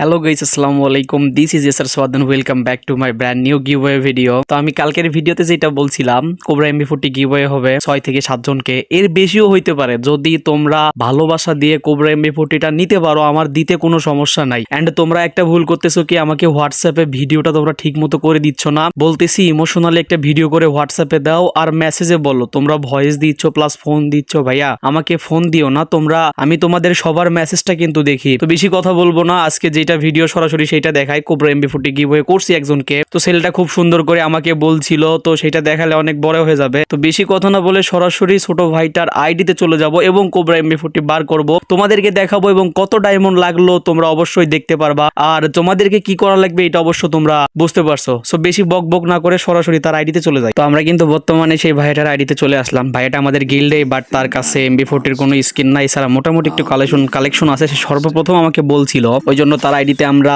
Hello guys আসসালামু আলাইকুম this is এসার সোয়াদান welcome back to my brand new giveaway video তো আমি কালকের ভিডিওতে যেটা বলছিলাম কোবরা এমবি ফোরটি গিভওয়ে হবে ছয় থেকে সাতজনকে এর বেশিও হইতে পারে। যদি তোমরা ভালোবাসা দিয়ে কোবরা এমবি ফোরটিটা নিতে পারো, আমার দিতে কোনো সমস্যা নাই। অ্যান্ড তোমরা একটা ভুল করতেছো কি, আমাকে হোয়াটসঅ্যাপে ভিডিওটা তোমরা ঠিক মতো করে দিচ্ছ না। বলতেছি ইমোশনালি একটা ভিডিও করে হোয়াটসঅ্যাপে দাও আর মেসেজে বলো। তোমরা ভয়েস দিচ্ছ প্লাস ফোন দিচ্ছ ভাইয়া। আমাকে ফোন দিও না তোমরা। আমি তোমাদের সবার মেসেজটা কিন্তু দেখি। তো বেশি কথা বলব না। আজকে যেটা ভিডিও সরাসরি সেটা দেখাই কোবরা এমবি ফোরটি গিভওয়ে করছি একজনকে। তো ছেলেটা খুব সুন্দর করে আমাকে বলছিল, তো সেটা দেখালে অনেক বড় হয়ে যাবে। তো বেশি কথা না বলে সরাসরি ছোট ভাইটার আইডিতে চলে যাব এবং কোবরা এমবি ফোরটি বার করব। তোমাদেরকে দেখাবো এবং কত ডায়মন্ড লাগল তোমরা অবশ্যই দেখতে পারবা। আর তোমাদেরকে কি করা লাগবে এটা অবশ্য তোমরা বুঝতে পারছ। সো বেশি বক বক না করে সরাসরি তার আইডিতে চলে যায় তো আমরা কিন্তু বর্তমানে সেই ভাইটার আইডিতে চলে আসলাম। ভাইটা আমাদের গিল্ডে বাট তার কাছে এমবি ফোরটির কোনো স্কিন নাই। এছাড়া মোটামুটি একটু কালেকশন কালেকশন আছে। সে সর্বপ্রথম আমাকে বলছিল, ওই জন্য তার আইডিতে আমরা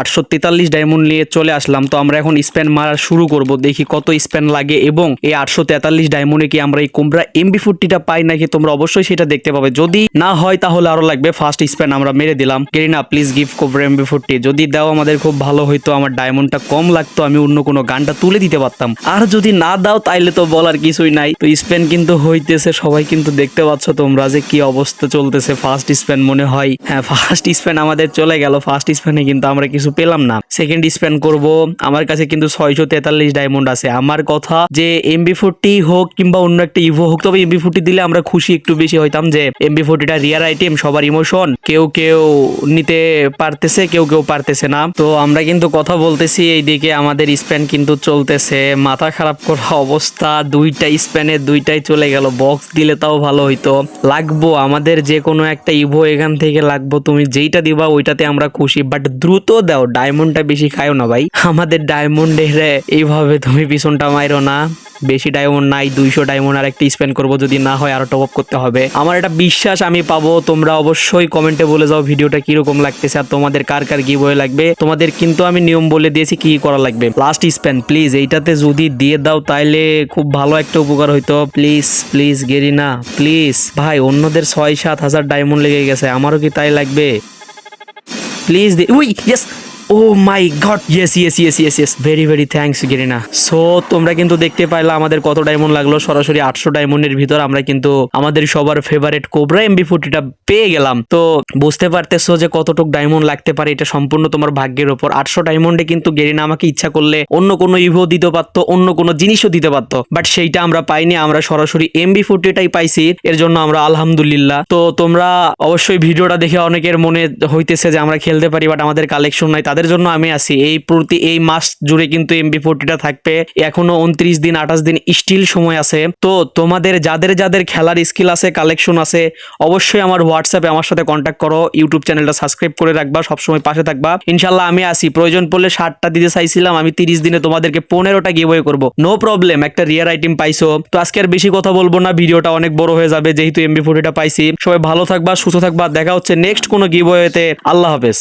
আটশো তেতাল্লিশ ডায়মন্ড নিয়ে চলে আসলাম। তো আমরা এখন স্প্যান মারা শুরু করব, দেখি কত স্প্যান লাগে এবং এই আটশো তেতাল্লিশ ডায়মন্ডে কি আমরা এই কোমরা এমবি ফোরটিটা পাই নাকি তোমরা অবশ্যই সেটা দেখতে পাবে। যদি না হয় তাহলে আরও লাগবে ফার্স্ট স্প্যান আমরা মেরে দিলাম। Garena please gift Cobra MP forty যদি দাও আমাদের খুব ভালো হইতো, আমার ডায়মন্ডটা কম লাগতো, আমি অন্য কোনো গানটা তুলে দিতে পারতাম। আর যদি না দাও তাইলে তো বলার কিছুই নাই। তো স্পেন কিন্তু হইতেছে, সবাই কিন্তু দেখতে পাচ্ছ তোমরা যে কি অবস্থা চলতেছে। ফার্স্ট স্পেন মনে হয় হ্যাঁ ফার্স্ট স্পেন আমাদের চলে গেল। ফার্স্ট স্পেনে কিন্তু আমরা কিছু পেলাম না। সেকেন্ড স্পেন করব, আমার কাছে কিন্তু ছয়শো তেতাল্লিশ ডায়মন্ড আছে। আমার কথা যে এমবি ফোরটি হোক কিংবা অন্য একটা ইভো হোক, তবে এমবি ফোরটি দিলে আমরা খুশি একটু বেশি হইতাম যে এমবি ফোরটিটা রিয়ার আইটেম সবার ইমোশন কেউ কেউ নিতে পারতেছে, কেউ কেউ পারতেছে না। তো আমরা কিন্তু কথা বলতেছি, এইদিকে আমাদের স্প্যান কিন্তু চলতেছে। মাথা খারাপ করা অবস্থা, দুইটা স্প্যানে দুইটাই চলে গেল। বক্স দিলে তাও ভালো হইতো। লাগবো, আমাদের যে কোনো একটা ইভো এখান থেকে লাগবো। তুমি যেইটা দিবা, ওইটাতে আমরা খুশি বাট দ্রুত দাও ডায়মন্ডটা বেশি খায়ও না ভাই। আমাদের ডায়মন্ড ডায়মন্ডের এইভাবে তুমি পিছনটা মাইরো না। বেশি ডায়মন্ড নাই, দুইশো ডায়মন্ড আর একটা স্পেন্ড করব, যদি না হয় আরও টপ আপ করতে হবে। আমার এটা বিশ্বাস আমি পাবো, তোমরা অবশ্যই কমেন্টে বলে যাও ভিডিওটা কীরকম লাগতেছে আর তোমাদের কার কার কি বই লাগবে। তোমাদের কিন্তু আমি নিয়ম বলে দিয়েছি কি করা লাগবে। লাস্ট স্পেন্ড প্লিজ এইটাতে যদি দিয়ে দাও তাইলে খুব ভালো একটা উপকার হইতো। প্লিজ প্লিজ গেরিনা প্লিজ ভাই, অন্যদের ছয় সাত হাজার ডায়মন্ড লেগে গেছে, আমারও কি তাই লাগবে? Please we yes oh my god yes yes yes yes yes very very thanks Garena so তোমরা কিন্তু দেখতে পাইলা আমাদের কত ডায়মন্ড লাগল। সরাসরি আটশো ডায়মন্ডের ভিতর আমরা কিন্তু আমাদের সবার ফেভারিট কোবরা এমবি ফোর্টিটা পেয়ে গেলাম। তো, বুঝতে পারতেছো যে কতটুক ডায়মন্ড লাগতে পারে, এটা সম্পূর্ণ তোমার ভাগ্যের ওপর। আটশো ডায়মন্ডে কিন্তু গেরিনা আমাকে ইচ্ছা করলে অন্য কোনো ইভো দিতে পারতো, অন্য কোনো জিনিসও দিতে পারতো। বাট সেইটা আমরা পাইনি, আমরা সরাসরি এমবি ফোর্টিটাই পাইছি। এর জন্য আমরা আলহামদুলিল্লাহ। তো, তোমরা অবশ্যই ভিডিওটা দেখে অনেকের মনে হইতেছে যে আমরা খেলতে পারি বাট আমাদের কালেকশন নাই তাদের জন্য আমি আছি। এই প্রতি এই মাস জুড়ে কিন্তু এমবি ফোর্টিটা থাকবে। এখনও উনত্রিশ দিন, আঠাশ দিন স্টিল সময় আছে। তো তোমাদের, যাদের যাদের খেলার স্কিল আছে কালেকশন আছে, অবশ্যই আমার হোয়াটসঅ্যাপে আমার সাথে কন্ট্যাক্ট করো। ইউটিউব চ্যানেলটা সাবস্ক্রাইব করে রাখবা, সবসময় পাশে থাকবা। ইনশাল্লাহ আমি আসি প্রয়োজন পড়লে ষাটটা দিতে চাইছিলাম, আমি তিরিশ দিনে তোমাদেরকে পনেরোটা গিভওয়ে করব। নো প্রবলেম একটা রিয়ার আইটেম পাইছো। তো আজকে আর বেশি কথা বলব না, ভিডিওটা অনেক বড় হয়ে যাবে, যেহেতু এমবি ফোর্টিটা পাইছি। সবাই ভালো থাকবা, সুস্থ থাকবা, দেখা হচ্ছে নেক্সট কোনো গিভওয়েতে আল্লাহ হাফেজ।